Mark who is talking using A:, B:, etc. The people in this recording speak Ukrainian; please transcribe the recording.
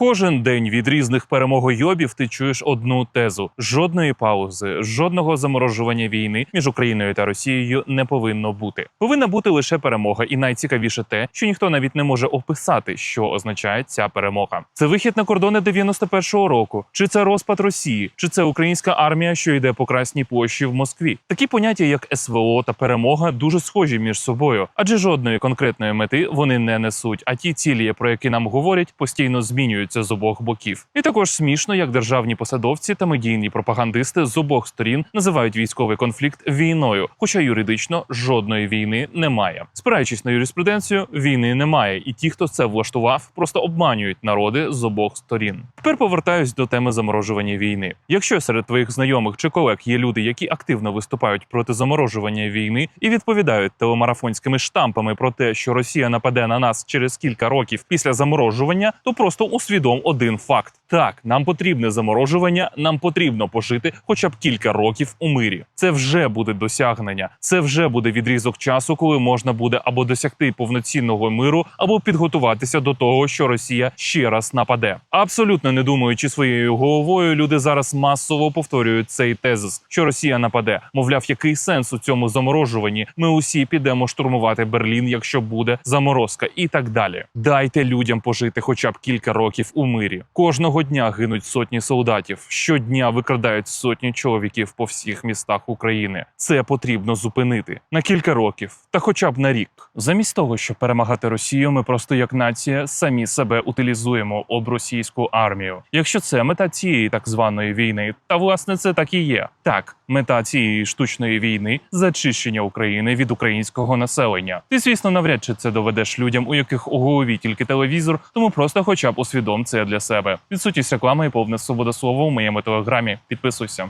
A: Кожен день від різних перемогойобів ти чуєш одну тезу: жодної паузи, жодного заморожування війни між Україною та Росією не повинно бути. Повинна бути лише перемога, і найцікавіше те, що ніхто навіть не може описати, що означає ця перемога. Це вихід на кордони 91-го року, чи це розпад Росії, чи це українська армія, що йде по Красній площі в Москві. Такі поняття, як СВО та перемога, дуже схожі між собою, адже жодної конкретної мети вони не несуть. А ті цілі, про які нам говорять, постійно змінюються з обох боків. І також смішно, як державні посадовці та медійні пропагандисти з обох сторін називають військовий конфлікт війною, хоча юридично жодної війни немає. Спираючись на юриспруденцію, війни немає, і ті, хто це влаштував, просто обманюють народи з обох сторін. Тепер повертаюсь до теми заморожування війни. Якщо серед твоїх знайомих чи колег є люди, які активно виступають проти заморожування війни і відповідають телемарафонськими штампами про те, що Росія нападе на нас через кілька років після заморожування, то просто усвідом один факт: так, нам потрібне заморожування, нам потрібно пожити хоча б кілька років у мирі. Це вже буде досягнення, це вже буде відрізок часу, коли можна буде або досягти повноцінного миру, або підготуватися до того, що Росія ще раз нападе. Абсолютно не думаючи своєю головою, люди зараз масово повторюють цей тезис, що Росія нападе. Мовляв, який сенс у цьому заморожуванні? Ми усі підемо штурмувати Берлін, якщо буде заморозка, і так далі. Дайте людям пожити хоча б кілька років у мирі. Кожного дня гинуть сотні солдатів. Щодня викрадають сотні чоловіків по всіх містах України. Це потрібно зупинити на кілька років, та хоча б на рік. Замість того, щоб перемагати Росію, ми просто як нація самі себе утилізуємо об російську армію. Якщо це мета цієї так званої війни, та власне це так і є. Так, мета цієї штучної війни зачищення України від українського населення. Ти, звісно, навряд чи це доведеш людям, у яких у голові тільки телевізор, тому просто, хоча б усвідом це для себе. Відсутність реклами і повне свобода слова у моєму телеграмі. Підписуйся.